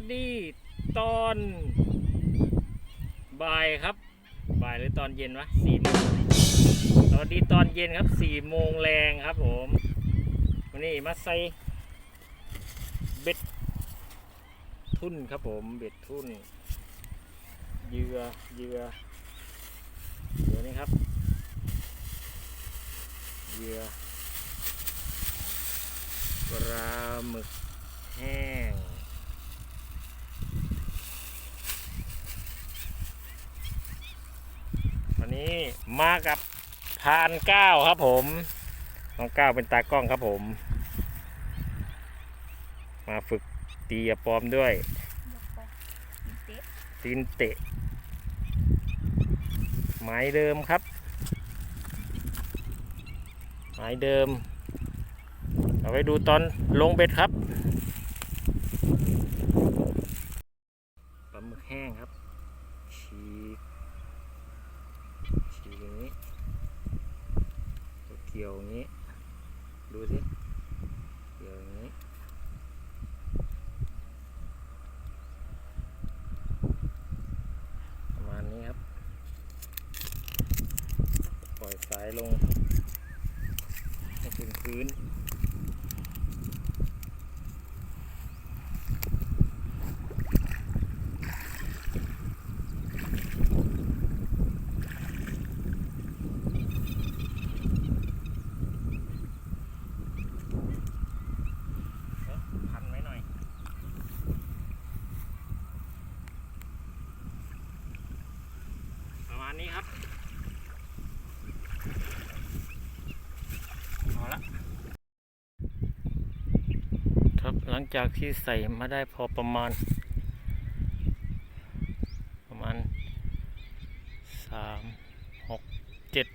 วัสดีตอนบ่ายครับ บ่ายหรือตอนเย็นวะสี่โมงสวัสดีตอนเย็นครับสี่โมงแรงครับผมวันนี้มาใส่เบ็ดทุ่นครับผมเบ็ดทุ่นเยื่อเยื่อเยือนี่ครับเยื่อปลาหมึกแห้ง วั นี้มากับพานเก้าครับผมน้องเก้าเป็นตากล้องครับผม มาฝึกตีอย่าปลอมด้วยตะตีนเตะ ไม้เดิมครับ ไม้เดิม เอาไว้ดูตอนลงเบ็ดครับปลาหมึกแห้งครับฉีกอย่างนี้เกี่ยวอย่างนี้ ดูสิเกี่ยวอย่างนี้ ประมาณนี้ครับ ปล่อยสายลงให้ถึงพื้น พันไว้หน่อย ประมาณ นี้ครับเอาละครับหลังจากที่ใส่มาได้พอประมาณ ประมาณสามหกเจ็ด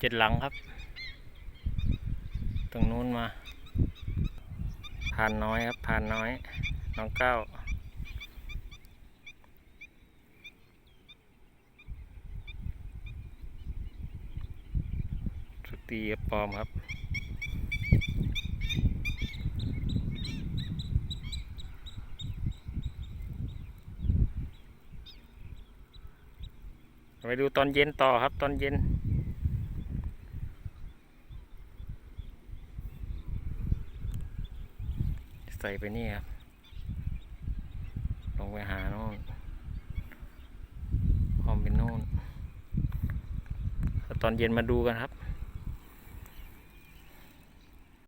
เจ็ดหลังครับ ตรงนู้นมาผ่านน้อยครับผ่านน้อยน้องเก้า ส ตีปอมครับ ไปดูตอนเย็นต่อครับตอนเย็นใส่ไปนี่ครับ ลงไปหาโน่นพร้อมเป็นโน่น ตอนเย็นมาดูกันครับ